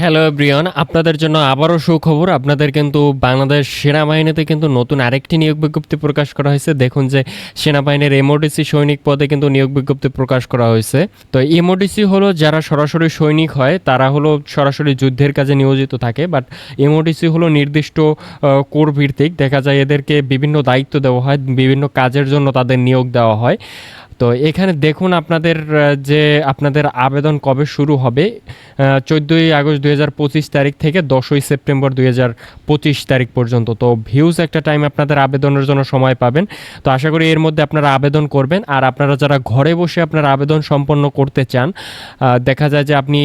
Hello Brian আপনাদের জন্য আবারও সুখবর। আপনাদের কিন্তু বাংলাদেশ সেনাবাহিনীতে কিন্তু নতুন আরেকটি নিয়োগ বিজ্ঞপ্তি প্রকাশ করা হয়েছে। দেখুন যে সেনাবাহিনীর এমওডিসি সৈনিক পদে কিন্তু নিয়োগ বিজ্ঞপ্তি প্রকাশ করা হয়েছে। তো এমওডিসি হলো যারা সরাসরি সৈনিক হয়, তারা হলো সরাসরি যুদ্ধের কাজে নিয়োজিত থাকে। বাট এমওডিসি হলো নির্দিষ্ট কোর ভিত্তিক। দেখা যায় এদেরকে বিভিন্ন দায়িত্ব দেওয়া হয়, বিভিন্ন কাজের জন্য তাদের নিয়োগ দেওয়া হয়। তো এখানে দেখুন আপনাদের যে আপনাদের আবেদন কবে শুরু হবে। চোদ্দোই আগস্ট দুই হাজার পঁচিশ তারিখ থেকে দশই সেপ্টেম্বর দুই হাজার পঁচিশ তারিখ পর্যন্ত। তো ভিউজ একটা টাইম আপনাদের আবেদনের জন্য সময় পাবেন। তো আশা করি এর মধ্যে আপনারা আবেদন করবেন। আর আপনারা যারা ঘরে বসে আপনারা আবেদন সম্পন্ন করতে চান দেখা যায় যে আপনি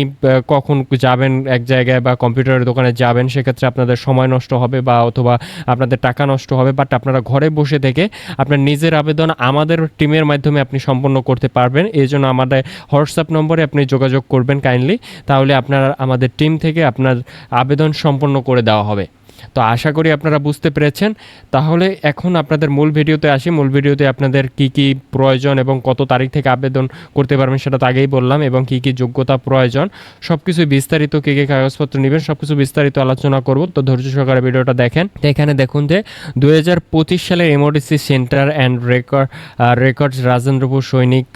কখন যাবেন এক জায়গায় বা কম্পিউটারের দোকানে যাবেন, সেক্ষেত্রে আপনাদের সময় নষ্ট হবে বা অথবা আপনাদের টাকা নষ্ট হবে। বাট আপনারা ঘরে বসে থেকে আপনার নিজের আবেদন আমাদের টিমের মাধ্যমে আপনি সম্পন্ন করতে পারবেন। এই জন্য আমাদের হোয়াটসঅ্যাপ নম্বরে আপনি যোগাযোগ করবেন কাইন্ডলি তাহলে আপনার, আমাদের টিম থেকে আপনার আবেদন সম্পন্ন করে দেওয়া হবে। তো আশা করি আপনারা বুঝতে পেরেছেন। তাহলে এখন আপনাদের মূল ভিডিওতে আসি। মূল ভিডিওতে আপনাদের কি কি প্রয়োজন এবং কত তারিখ থেকে আবেদন করতে পারবেন সেটা তো আগেই বললাম এবং কি কি যোগ্যতা প্রয়োজন সব কিছু বিস্তারিত কী কী কাগজপত্র নেবেন সব কিছু বিস্তারিত আলোচনা করব। তো ধৈর্য সহকারে ভিডিওটা দেখেন। তো এখানে দেখুন যে দুই সালের MODC centre and record records Rajendrapur সৈনিক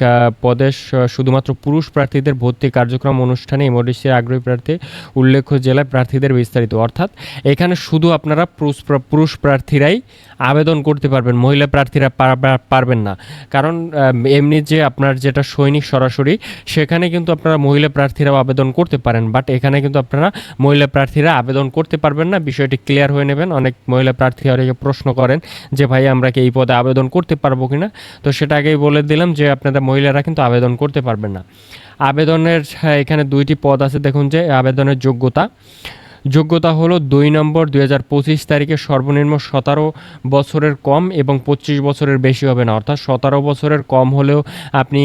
পদে শুধুমাত্র পুরুষ প্রার্থীদের ভর্তি কার্যক্রম অনুষ্ঠানে এমওডিসির আগ্রহী প্রার্থী, উল্লেখ্য জেলায় প্রার্থীদের বিস্তারিত। অর্থাৎ এখানে শুধু আপনারা পুরুষ প্রা- পুরুষ প্রার্থীরাই আবেদন করতে পারবেন মহিলা প্রার্থীরা পারবা- পারবেন না। কারণ এমনি যে আপনার যেটা সৈনিক সরাসরি সেখানে কিন্তু আপনারা মহিলা প্রার্থীরাও আবেদন করতে পারেন বাট এখানে কিন্তু আপনারা মহিলা প্রার্থীরা আবেদন করতে পারবেন না। বিষয়টি ক্লিয়ার হয়ে নেবেন। অনেক মহিলা প্রার্থী অনেকে প্রশ্ন করেন যে ভাই আমরা কি এই পদে আবেদন করতে পারব কি না তো সেটা আগেই বলে দিলাম যে আপনারা মহিলারা কিন্তু আবেদন করতে পারবেন না। আবেদনের হ্যাঁ, এখানে দুইটি পদ আছে। দেখুন যে আবেদনের যোগ্যতা যোগ্যতা হলো দুই নম্বর দুই হাজার পঁচিশ তারিখে সর্বনিম্ন সতেরো বছরের কম এবং পঁচিশ বছরের বেশি হবে না। অর্থাৎ সতেরো বছরের কম হলেও আপনি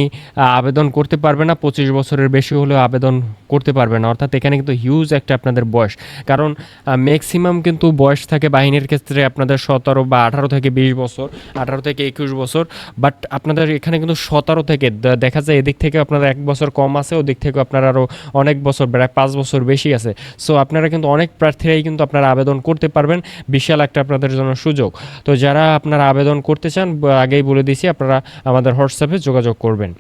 আবেদন করতে পারবেন না, পঁচিশ বছরের বেশি হলেও আবেদন করতে পারবেন না। অর্থাৎ এখানে কিন্তু হিউজ একটা আপনাদের বয়স। কারণ ম্যাক্সিমাম কিন্তু বয়স থাকে বাহিনীর ক্ষেত্রে আপনাদের সতেরো বা আঠারো থেকে বিশ বছর, আঠারো থেকে একুশ বছর। বাট আপনাদের এখানে কিন্তু সতেরো থেকে দেখা যায় এদিক থেকে আপনার এক বছর কম আছে, ওদিক থেকে আপনার আরও অনেক বছর, প্রায় পাঁচ বছর বেশি আছে। সো আপনারা কিন্তু অনেক প্রার্থীরাই কিন্তু আপনারা আবেদন করতে পারবেন, বিশাল একটা আপনাদের জন্য সুযোগ। তো যারা আপনারা আবেদন করতে চান আগেই বলে দিয়েছি, আপনারা আমাদের হোয়াটসঅ্যাপে যোগাযোগ করবেন।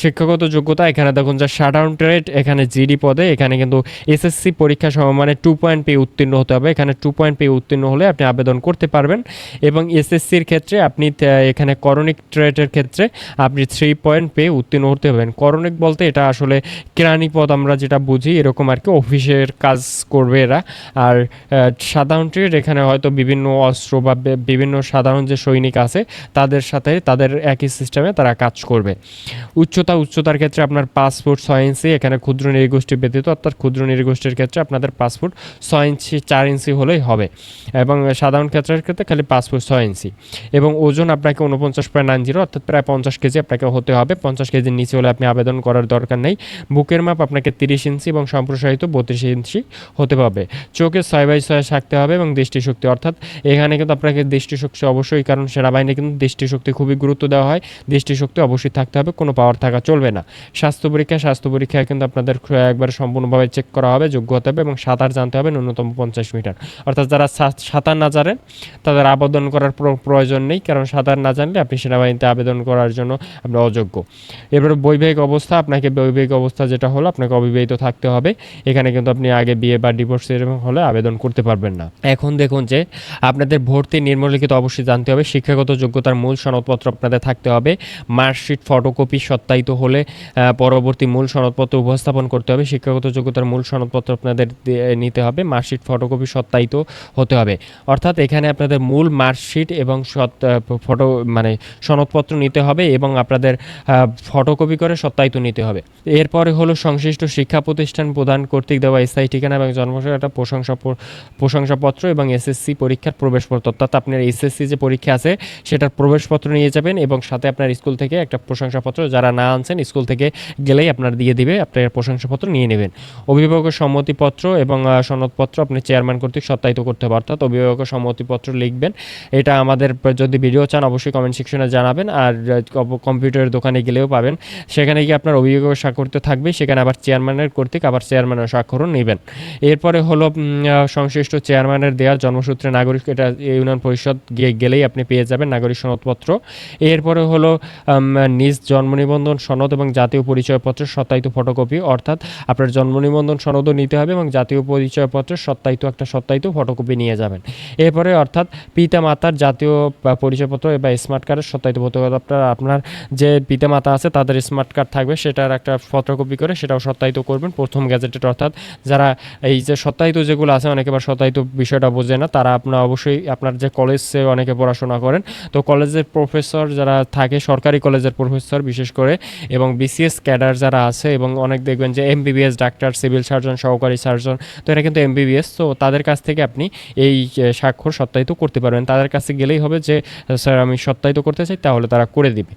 শিক্ষাগত যোগ্যতা, এখানে দেখুন যে শাটআউন ট্রেড এখানে জিডি পদে, এখানে কিন্তু এসএসসি পরীক্ষা সমমানে টু পয়েন্ট পেয়ে উত্তীর্ণ হতে হবে। এখানে টু পয়েন্ট পেয়ে উত্তীর্ণ হলে আপনি আবেদন করতে পারবেন এবং এসএসসির ক্ষেত্রে আপনি এখানে করণিক ট্রেডের ক্ষেত্রে আপনি থ্রি পয়েন্ট পেয়ে উত্তীর্ণ হতে হবেন করণিক বলতে এটা আসলে কেরানি পদ আমরা যেটা বুঝি, এরকম আর কি অফিসের কাজ করবে এরা। আর আহ, সাধারণ ট্রেড এখানে হয়তো বিভিন্ন অস্ত্র বা বিভিন্ন সাধারণ যে সৈনিক আছে তাদের সাথে তাদের একই সিস্টেমে তারা কাজ করবে। উচ্চতা উচ্চতার ক্ষেত্রে আপনার পাসপোর্ট ছয় ইঞ্চি এখানে ক্ষুদ্র নৃগোষ্ঠী ব্যতীত অর্থাৎ ক্ষুদ্র নৃগোষ্ঠীর ক্ষেত্রে আপনাদের পাসপোর্ট ছয় ইঞ্চি চার ইঞ্চি হলেই হবে। এবং সাধারণ ক্ষেত্রের ক্ষেত্রে খালি পাসপোর্ট ছয় ইঞ্চি। এবং ওজন আপনাকে উনপঞ্চাশ পয়েন্ট নাইন জিরো অর্থাৎ প্রায় পঞ্চাশ কেজি আপনাকে হতে হবে। পঞ্চাশ কেজির নিচে হলে আপনি আবেদন করার দরকার নেই। বুকের মাপ আপনাকে তিরিশ ইঞ্চি এবং সম্প্রসারিত বত্রিশ ইঞ্চি হতে চোখে ছয় বাই ছয় থাকতে হবে এবং দৃষ্টিশক্তি। অর্থাৎ এখানে কিন্তু আপনাকে দৃষ্টিশক্তি অবশ্যই, কারণ সেনাবাহিনী কিন্তু দৃষ্টিশক্তি খুবই গুরুত্ব দেওয়া হয়। দৃষ্টিশক্তি অবশ্যই থাকতে হবে, কোনো পাওয়ার থাকা চলবে না। স্বাস্থ্য পরীক্ষা স্বাস্থ্য পরীক্ষায় কিন্তু আপনাদের একবার সম্পূর্ণভাবে চেক করা হবে, যোগ্য হতে হবে এবং সাঁতার জানতে হবে ন্যূনতম পঞ্চাশ মিটার। অর্থাৎ যারা সাঁতার না জানেন, তাদের আবেদন করার প্রয়োজন নেই, কারণ সাঁতার না জানলে আপনি সেনাবাহিনীতে আবেদন করার জন্য আপনি অযোগ্য। এবার বৈবাহিক অবস্থা, আপনাকে বৈবাহিক অবস্থা যেটা হলো, আপনাকে অবিবাহিত থাকতে হবে। এখানে কিন্তু আপনি আগে বিয়ে বা ডিভোর্স এরকম হলে আবেদন করতে পারবেন না। এখন দেখুন যে আপনাদের ভর্তি নির্মলিখিত অবশ্যই জানতে হবে, শিক্ষাগত যোগ্যতার মূল সনদপত্র আপনাদের থাকতে হবে, মার্কশিট, ফটোকপি সত্যায়িত হলে পরবর্তী মূল সনদপত্র উপস্থাপন করতে হবে, শিক্ষাগত যোগ্যতার মূল সনদপত্র আপনাদের নিতে হবে, মার্কশিট, ফটোকপি সত্যায়িত হতে হবে। অর্থাৎ এখানে আপনাদের মূল মার্কশিট এবং ফটো মানে সনদপত্র নিতে হবে এবং আপনাদের ফটোকপি করে সত্যায়িত নিতে হবে। এরপরে হলো সংশ্লিষ্ট শিক্ষা প্রতিষ্ঠান প্রদান কর্তৃক দেওয়া স্থায়ী ঠিকানা এবং জন্মসাল একটা প্রশংসা প্রশংসাপত্র এবং এসএসসি পরীক্ষার প্রবেশপত্র। অর্থাৎ আপনার এসএসসি যে পরীক্ষা আছে, সেটার প্রবেশপত্র নিয়ে যাবেন এবং সাথে আপনার স্কুল থেকে একটা প্রশংসাপত্র যারা না আনছেন, স্কুল থেকে গেলেই আপনার দিয়ে দিবে, আপনার প্রশংসাপত্র নিয়ে নেবেন। অভিভাবকের সম্মতিপত্র এবং সনদপত্র আপনি চেয়ারম্যান কর্তৃক সত্যায়িত করতে হবে। অর্থাৎ অভিভাবকের সম্মতিপত্র লিখবেন। এটা আমাদের যদি ভিডিও চান, অবশ্যই কমেন্ট সেকশনে জানাবেন আর কম্পিউটারের দোকানে গেলেও পাবেন। সেখানে গিয়ে আপনার অভিভাবকের স্বাক্ষরিত থাকবে, সেখানে আবার চেয়ারম্যানের কর্তৃক আবার চেয়ারম্যানের স্বাক্ষরও নেবেন। এরপরে হলো আহ, সংশ্লিষ্ট চেয়ারম্যানের দেওয়া জন্মসূত্রে নাগরিক এটা ইউনিয়ন পরিষদ গেলেই আপনি পেয়ে যাবেন নাগরিক সনদপত্র। এরপরে হলো নিজ জন্ম নিবন্ধন সনদ এবং জাতীয় পরিচয়পত্রের সত্যায়িত ফটোকপি অর্থাৎ আপনার জন্ম নিবন্ধন সনদও নিতে হবে এবং জাতীয় পরিচয়পত্রের সত্যায়িত একটা সত্যায়িত ফটোকপি নিয়ে যাবেন। এরপরে অর্থাৎ পিতা মাতার জাতীয় পরিচয়পত্র বা স্মার্ট কার্ডের সত্যায়িত ফটোকপি আপনার আপনার যে পিতা মাতা আছে তাদের স্মার্ট কার্ড থাকবে সেটার একটা ফটোকপি করে সেটাও সত্যায়িত করবেন প্রথম গ্যাজেটেড অর্থাৎ যারা এই যে সত্যায়িত যেগুলো আছে, অনেকে বা সত্যায়িত বিষয়টা বোঝে না। তারা আপনার অবশ্যই আপনার যে কলেজে অনেকে পড়াশোনা করেন, তো কলেজের প্রফেসর যারা থাকে, সরকারি কলেজের প্রফেসর বিশেষ করে, এবং বিসিএস ক্যাডার যারা আছে, এবং অনেক দেখবেন যে এমবিবিএস ডাক্তার সিভিল সার্জন সহকারী সার্জন তো এরা কিন্তু এমবিবিএস তো তাদের কাছ থেকে আপনি এই স্বাক্ষর সত্যায়িত করতে পারবেন। তাদের কাছে গেলেই হবে যে, স্যার, আমি সত্যায়িত করতে চাই, তাহলে তারা করে দিবে।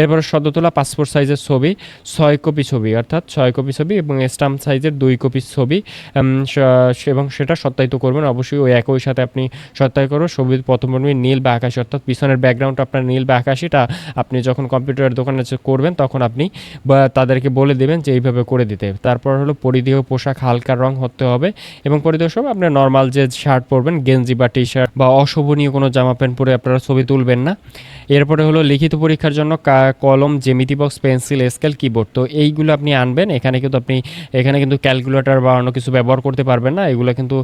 এরপরে সদ্য তোলা পাসপোর্ট সাইজের ছবি, ছয় কপি ছবি, অর্থাৎ ছয় কপি ছবি এবং স্টাম্প সাইজের দুই কপি ছবি এবং সেটা সত্যায়িত করবেন। অবশ্যই ওই একই সাথে আপনি সত্যায় করো প্রথম পর্বে নীল বা আকাশি, অর্থাৎ পিছনের ব্যাকগ্রাউন্ড আপনার নীল বা আকাশিটা আপনি যখন কম্পিউটারের দোকানে করবেন, তখন আপনি বা তাদেরকে বলে দেবেন যে এইভাবে করে দিতে। তারপর হলো পরিধেয় পোশাক, হালকা রং হতে হবে এবং পরিধেয় সব আপনি নর্মাল যে শার্ট পরবেন, গেঞ্জি বা টি শার্ট বা অশোভনীয় কোনো জামা প্যান্ট পরে আপনারা ছবি তুলবেন না। এরপরে হলো লিখিত পরীক্ষার জন্য কলম geometry box pencil scale keyboard তো এইগুলো আপনি আনবেন। এখানে কিন্তু আপনি, এখানে কিন্তু ক্যালকুলেটর বা অন্য কিছু ব্যবহার করতে পারবেন না। এগুলো কিন্তু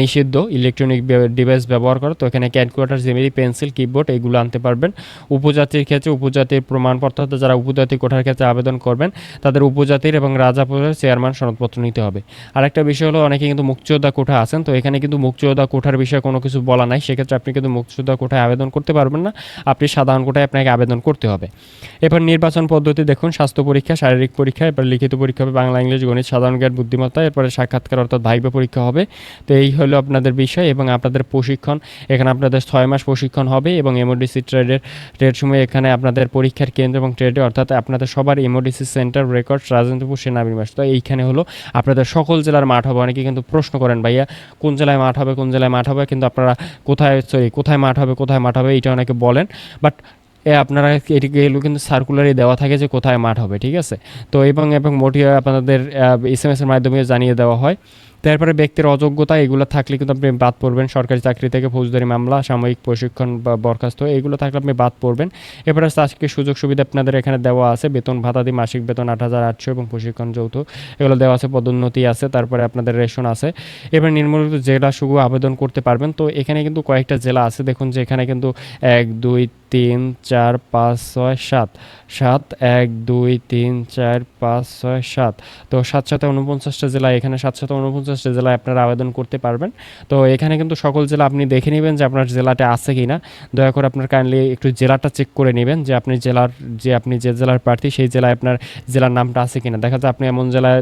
নিষিদ্ধ। ইলেকট্রনিক ডিভাইস ব্যবহার করা। তো এখানে ক্যালকুলেটর জেমিতি পেন্সিল কিবোর্ড এগুলো আনতে পারবেন। উপজাতির ক্ষেত্রে উপজাতির প্রমাণপত্র যারা উপজাতি কোঠার ক্ষেত্রে আবেদন করবেন, তাদের উপজাতির এবং রাজাপুরের চেয়ারম্যান সনদপত্র নিতে হবে। আরেকটা বিষয় হলো, অনেকে কিন্তু মুক্তিযোদ্ধা কোঠা আছেন। তো এখানে কিন্তু মুক্তিযোদ্ধা কোঠার বিষয়ে কোনো কিছু বলা নাই। সেক্ষেত্রে আপনি কিন্তু মুক্তিযোদ্ধা কোঠায় আবেদন করতে পারবেন না। আপনি সাধারণ কোটায় আপনাকে আবেদন করতে হবে। এবার নির্বাচন পদ্ধতি দেখুন। স্বাস্থ্য পরীক্ষা, শারীরিক পরীক্ষা, এবার লিখিত পরীক্ষা হবে বাংলা ইংলিশ গণিত, সাধারণ জ্ঞান, বুদ্ধিমত্তা, এরপরে সাক্ষাৎকার, অর্থাৎ ভাইবা পরীক্ষা। হবে। তো এই হলো আপনাদের বিষয় এবং আপনাদের প্রশিক্ষণ। এখানে আপনাদের ছয় মাস প্রশিক্ষণ হবে এবং এমওডিসি ট্রেডের ট্রেড সময় এখানে আপনাদের পরীক্ষার কেন্দ্র এবং ট্রেডে অর্থাৎ আপনাদের সবার এমওডিসি সেন্টার রেকর্ড রাজেন্দ্রপুর সেনানিবাস। তো এইখানে হলো আপনাদের সকল জেলার মাঠ হবে। অনেকে কিন্তু প্রশ্ন করেন, ভাইয়া, কোন জেলায় মাঠ হবে, কোন জেলায় মাঠ হবে? কিন্তু আপনারা কোথায় সরি কোথায় মাঠ হবে, কোথায় মাঠ হবে এটা অনেকে বলেন। বাট এ আপনারা এগুলো কিন্তু সার্কুলারই দেওয়া থাকে যে কোথায় মাঠ হবে, ঠিক আছে? তো এবং এবং মোটি আপনাদের এস এম এস এর মাধ্যমে জানিয়ে দেওয়া হয়। তারপরে ব্যক্তির অযোগ্যতা, এগুলো থাকলে কিন্তু আপনি বাদ পড়বেন। সরকারি চাকরি থেকে ফৌজদারি মামলা, সাময়িক প্রশিক্ষণ বা বরখাস্ত, এগুলো থাকলে আপনি বাদ পড়বেন। এরপরে চাকরির সুযোগ সুবিধা আপনাদের এখানে দেওয়া আছে। বেতন ভাতা দিয়ে মাসিক বেতন আট হাজার আটশো এবং প্রশিক্ষণ যৌথ, এগুলো দেওয়া আছে, পদোন্নতি আছে, তারপরে আপনাদের রেশন আছে। এবার নির্মূলিত জেলা শুধু আবেদন করতে পারবেন। তো এখানে কিন্তু কয়েকটা জেলা আছে। দেখুন যে এখানে কিন্তু এক, দুই, তিন, চার, পাঁচ, ছয়, সাত। সাত, এক, দুই, তিন, চার, পাঁচ, ছয়, সাত। তো সাত সাথে উনপঞ্চাশটা জেলা এখানে সাত সাথে উনপঞ্চাশটা জেলায় আপনারা আবেদন করতে পারবেন। তো এখানে কিন্তু সকল জেলা আপনি দেখে নেবেন যে আপনার জেলাটা আছে কি না দয়া করে আপনার কাইন্ডলি একটু জেলাটা চেক করে নেবেন যে আপনি জেলার, যে আপনি যে জেলার প্রার্থী, সেই জেলায় আপনার জেলার নামটা আছে কিনা। দেখা যায় আপনি এমন জেলায়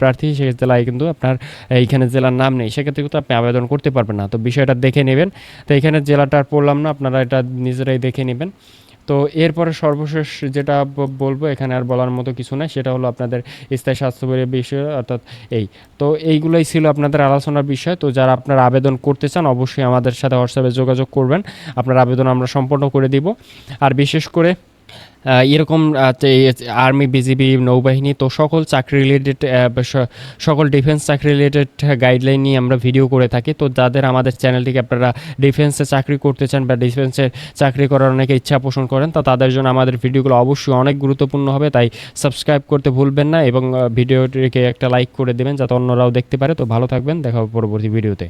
প্রার্থী, সেই জেলায় কিন্তু আপনার এইখানে জেলার নাম নেই। সেক্ষেত্রে কিন্তু আপনি আবেদন করতে পারবেন না। তো বিষয়টা দেখে নেবেন। তো এখানে জেলাটা পড়লাম না, আপনারা এটা নিজেরাই দেখে নেবেন। তো এরপরে সর্বশেষ যেটা বলব, এখানে আর বলার মতো কিছু নাই। সেটা হলো আপনাদের স্থায়ী স্বাস্থ্য পরিবার বিষয়, অর্থাৎ এই। তো এইগুলোই ছিল আপনাদের আলোচনার বিষয়। তো যারা আপনারা আবেদন করতে চান, অবশ্যই আমাদের সাথে হোয়াটসঅ্যাপে যোগাযোগ করবেন। আপনার আবেদন আমরা সম্পন্ন করে দিব। আর বিশেষ করে এরকম আর্মি, বিজিবি, নৌবাহিনী, তো সকল চাকরি রিলেটেড সকল ডিফেন্স চাকরি রিলেটেড গাইডলাইন নিয়ে আমরা ভিডিও করে থাকি। তো যাদের আমাদের চ্যানেলটিকে আপনারা ডিফেন্সে চাকরি করতে চান বা ডিফেন্সে চাকরি করার অনেকে ইচ্ছা পোষণ করেন, তো তাদের জন্য আমাদের ভিডিওগুলো অবশ্যই অনেক গুরুত্বপূর্ণ হবে। তাই সাবস্ক্রাইব করতে ভুলবেন না এবং ভিডিওটিকে একটা লাইক করে দেবেন, যাতে অন্যরাও দেখতে পারে। তো ভালো থাকবেন, দেখা পরবর্তী ভিডিওতে